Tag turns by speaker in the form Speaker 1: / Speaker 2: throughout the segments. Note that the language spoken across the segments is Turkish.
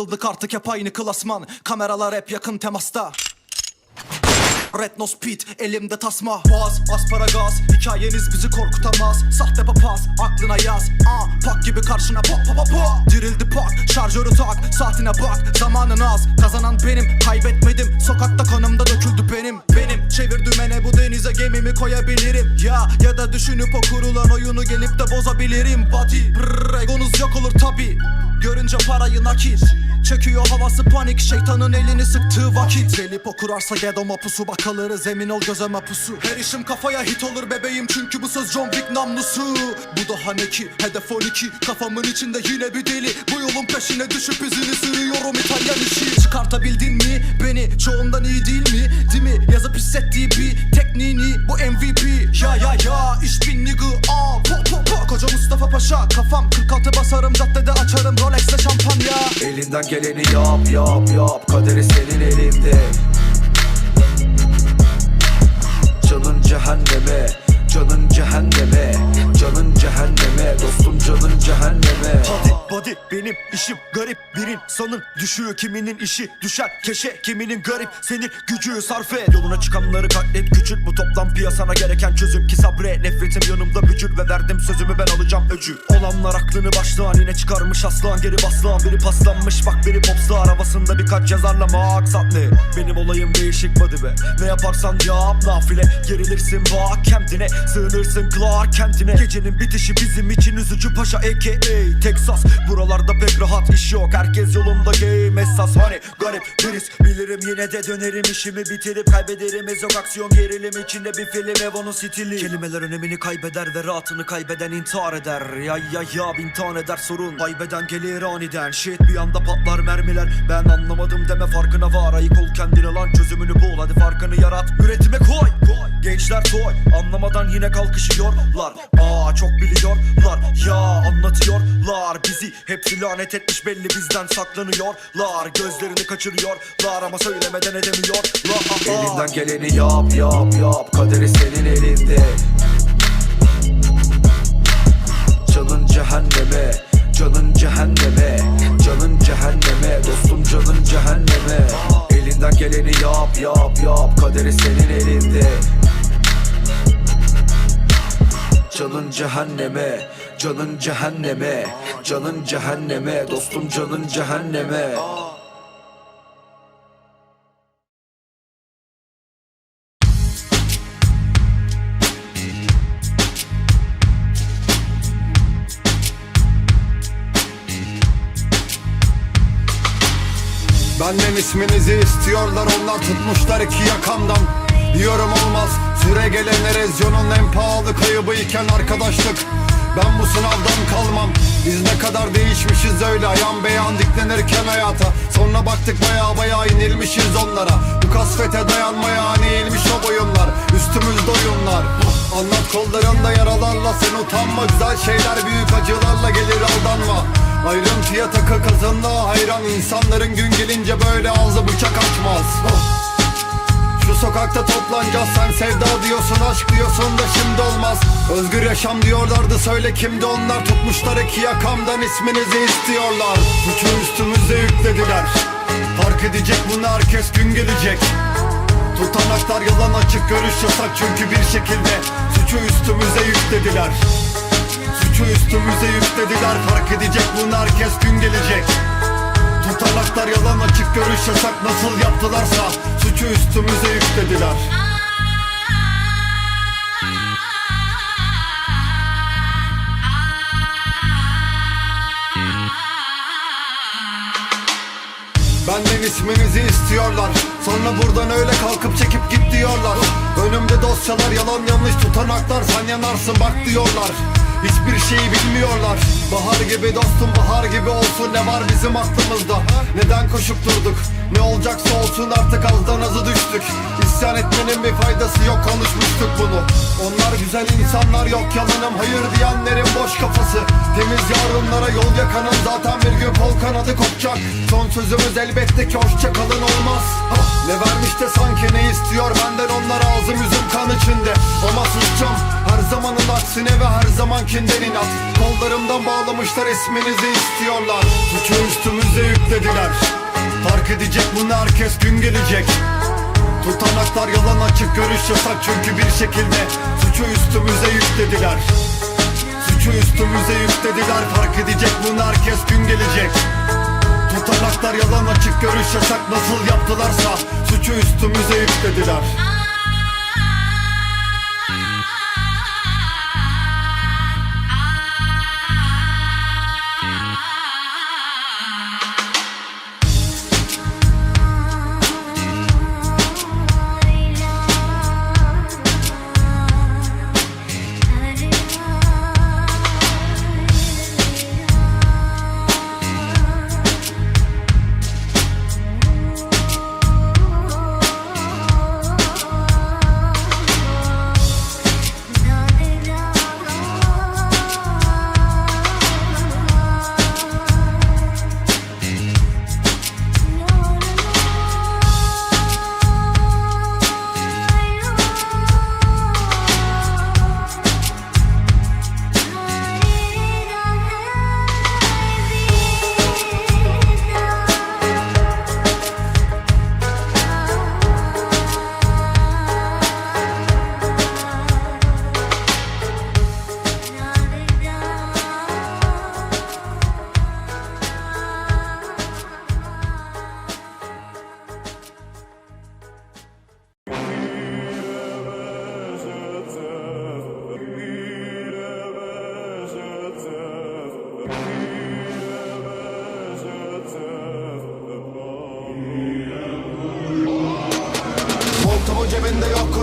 Speaker 1: Takıldık artık hep aynı klasman. Kameralar hep yakın temasta. Red Nose Pit elimde tasma. Boğaz asparagas Hikayeniz bizi korkutamaz. Sahte papaz aklına yaz. Aa, Pak gibi karşına pop pop pop Dirildi pak şarjörü tak Saatine bak zamanın az. Kazanan benim kaybetmedim. Sokakta kanımda döküldü benim. Benim çevirdim ene bu denize gemimi koyabilirim. Ya ya da düşünüp o kurulan oyunu gelip de bozabilirim. Body brrr, egonuz yok olur tabi Görünce parayı nakit. Çekiyor havası panik şeytanın elini sıktığı vakit. Gelip o kurarsa gedoma pusu bak alırız emin ol gözeme pusu. Her işim kafaya hit olur bebeğim çünkü bu söz John Wick namlusu. Bu daha ne ki hedef 12 kafamın içinde yine bir deli. Bu yolun peşine düşüp izini sürüyorum İtalyan işi. Çıkartabildin mi beni? Çoğundan iyi değil mi? Değil mi? Yazıp hissettiği bir tekniğini. Bu MVP Ya ya ya iş bin nigga po Koca Mustafa Paşa kafam 46 basarım caddede açarım Rolex'le şampanya.
Speaker 2: Elinden geleni yap yap yap Kaderi senin elinde Canın cehenneme Canın cehenneme Canın cehenneme Dostum canın cehenneme.
Speaker 3: Hadi body benim işim insanın düşüyor kiminin işi düşer keşe kiminin garip. Senin gücü sarf et. Yoluna çıkanları katlet küçült. Bu toplam piyasana gereken çözüm ki sabre. Nefretim yanımda bücür ve verdim sözümü ben alacağım öcü. Olanlar aklını baştan yine çıkarmış aslan geri baslan Biri paslanmış. Bak biri popstar havasında birkaç yazarla maksat ne Benim olayım değişik body be. Ne yaparsan yap nafile. Gerilirsin bak kendine Sığınırsın Clark kentine. Gecenin bitişi bizim için üzücü paşa aka Texas. Buralarda pek rahat iş yok Herkes yolunda game esas. Hani garip biriz Bilirim yine de dönerim işimi bitirip kaybederim. Ez yok aksiyon gerilim içinde bir film ev onun stili. Kelimeler önemini kaybeder ve rahatını kaybeden intihar eder. Ya ya ya bin tane eder sorun. Kaybeden gelir aniden. Shit bir anda patlar mermiler. Ben anlamadım deme farkına var. Ayık ol kendine lan çözümünü bul. Hadi farkını yarat. Koy. Gençler toy anlamadan yine kalkışıyorlar. Aa çok biliyorlar ya anlatıyorlar. Bizi hepsi lanet etmiş belli bizden saklanıyorlar. Gözlerini kaçırıyorlar ama söylemeden edemiyorlar.
Speaker 2: Elinden geleni yap yap yap. Kaderi senin elinde. Canın cehenneme Canın cehenneme. Canın cehenneme Dostum canın cehenneme. Elinden geleni yap yap yap. Kaderi senin cehenneme Canın cehenneme Canın cehenneme Dostum canın cehenneme.
Speaker 4: Benden isminizi istiyorlar onlar tutmuşlar iki yakamdan Diyorum olmaz. Süre gelen erozyonun en pahalı kaybı iken arkadaşlık. Ben bu sınavdan kalmam. Biz ne kadar değişmişiz öyle. Ayan beyan diklenirken hayata. Sonra baktık baya baya inilmişiz onlara. Bu kasvete dayanmaya hani eğilmiş o boyunlar. Üstümüzde oyunlar Anlat kollarında yaralarla sen utanma. Güzel şeyler büyük acılarla gelir aldanma. Ayrıntıya takı kazanlığa hayran insanların gün gelince böyle ağzı bıçak açmaz Şu sokakta toplanacağız. Sen sevda diyorsun aşk diyorsun da şimdi olmaz. Özgür yaşam diyorlardı söyle kimdi onlar? Tutmuşlar iki yakamdan isminizi istiyorlar. Suçu üstümüze yüklediler. Fark edecek bunu herkes gün gelecek. Tutanaklar yalan açık görüş yasak çünkü bir şekilde. Suçu üstümüze yüklediler. Suçu üstümüze yüklediler. Fark edecek bunu herkes gün gelecek Tutanaklar yalan açık görüş yasak. Nasıl yaptılarsa Suçu üstümüze yüklediler. Benden isminizi istiyorlar. Sonra buradan öyle kalkıp çekip git diyorlar. Önümde dosyalar yalan yanlış tutanaklar. Sen yanarsın bak diyorlar. Hiçbir şeyi bilmiyorlar Bahar gibi dostum bahar gibi olsun. Ne var bizim aklımızda? Neden koşup durduk? Ne olacaksa olsun artık azdan azı düştük. İsyan etmenin bir faydası yok konuşmuştuk bunu. Onlar güzel insanlar yok yalanım hayır diyenlerin boş kafası. Temiz yarınlara yol yakanın zaten bir gün kol kanadı kopacak. Son sözümüz elbette ki hoşça kalın olmaz. Ne vermiş de sanki ne istiyor? Benden onlar ağzım yüzüm kan içinde. Ama susacağım. Her zamanın aksine ve her zamankinden inat. Kollarımdan bağlamışlar isminizi istiyorlar. Suçu üstümüze yüklediler. Fark edecek bunu herkes gün gelecek. Tutanaklar yalan açık görüş yasak çünkü bir şekilde Suçu üstümüze yüklediler. Suçu üstümüze yüklediler Fark edecek bunu herkes gün gelecek. Tutanaklar yalan açık görüş yasak Nasıl yaptılarsa suçu üstümüze yüklediler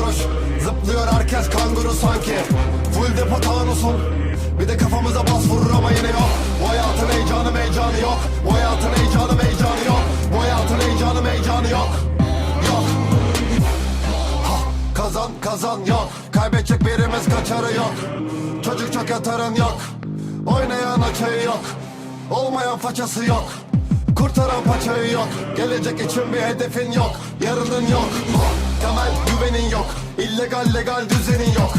Speaker 4: kuruş Zıplıyor herkes kanguru sanki. Full depo tanusun Bir de kafamıza bas vurur ama yine yok. Bu hayatın heyecanı heyecanı yok. Bu hayatın heyecanı heyecanı yok. Bu hayatın heyecanı heyecanı yok. Yok. Ha, Kazan kazan yok. Kaybedecek birimiz kaçarı yok. Çocuk çok yatarın yok. Oynayan açayı yok. Olmayan façası yok. Kurtaran paçayı yok. Gelecek için bir hedefin yok. Yarının yok Temel güvenin yok. İllegal legal düzenin yok.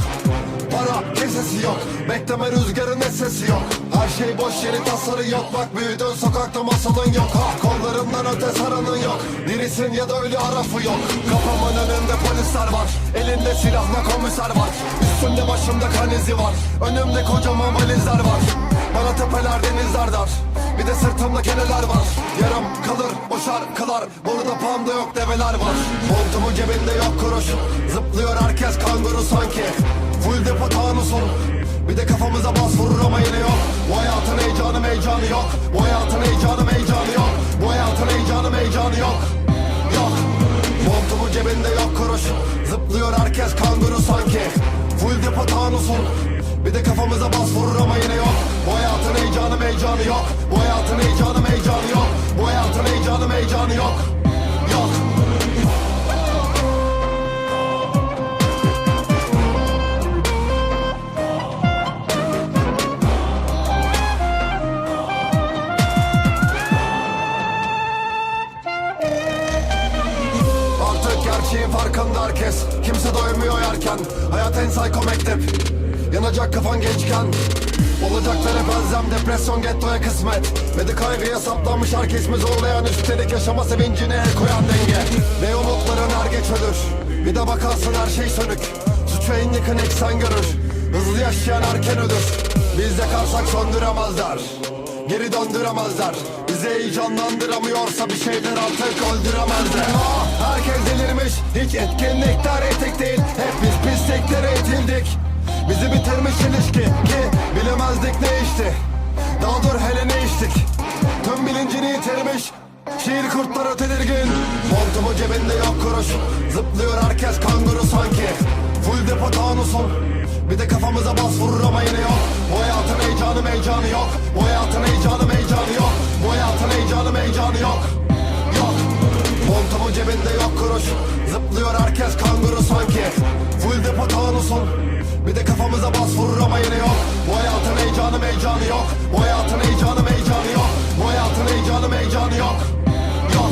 Speaker 4: Para kesesi yok. Bekleme rüzgarın sesi yok. Her şey boş yeri tasarı yok. Bak büyüdün sokakta masalın yok. Ha, Kollarından öte saranın yok. Dirisin ya da ölü harafı yok. Kafamın önünde polisler var. Elinde silahla komiser var. Üstümde başımda kan izi var. Önümde kocaman valizler var. Bana tepeler denizler dar de sırtımda keneler var. Yarım kalır o şarkılar Burada pamda yok develer var. Montumu cebinde yok kuruş. Zıplıyor herkes kanguru sanki. Full depo tanusun Bir de kafamıza bas vurur ama yine yok. Bu hayatın heyecanı heyecanı yok. Bu hayatın heyecanı heyecanı yok. Bu hayatın heyecanı heyecanı yok. Yok. Montumu cebinde yok kuruş. Zıplıyor herkes kanguru sanki. Full depo tanusun bir de kafamıza bas vurur ama yine yok Bu hayatın heyecanı heyecanı yok. Bu hayatın heyecanı heyecanı yok. Bu hayatın heyecanı heyecanı yok. Yok. Gerçeğin farkında herkes. Kimse doymuyor yerken. Hayat en psycho mektep. Yanacak kafan gençken Olacaklara benzem depresyon gettoya kısmet. Ve de kaygıya saplanmış herkes mi zorlayan Üstelik yaşama sevincine el koyan denge. Ve umutların er geç ölür. Bir de bakarsın her şey sönük. Suçu en yakın eksen görür. Hızlı yaşayan erken ölür. Biz yakarsak söndüremezler. Geri döndüremezler. Bizi heyecanlandıramıyorsa bir şeyler artık öldüremezler. Ah, Herkes delirmiş. Hiç etkinlikler etik değil. Hep biz pisliklere itildik Bizi bitirmiş ilişki Ki bilemezdik ne işti Daha dur hele ne içtik. Tüm bilincini yitirmiş Şiir kurtları tedirgin. Montumu cebinde yok kuruş Zıplıyor herkes kanguru sanki. Full depo tanusun Bir de kafamıza bas vurur ama yine yok. Bu hayatın heyecanı heyecanı yok. Bu hayatın heyecanı heyecanı yok. Bu hayatın heyecanı heyecanı yok. Cebinde yok kuruş Zıplıyor herkes kanguru sanki. Full depo tağını son Bir de kafamıza bas vurur ama yine yok. Bu hayatın heyecanı heyecanı yok. Bu hayatın heyecanı heyecanı yok. Bu hayatın heyecanı heyecanı yok. Yok.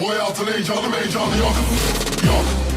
Speaker 5: Bu hayatın heyecanı heyecanı yok. Yok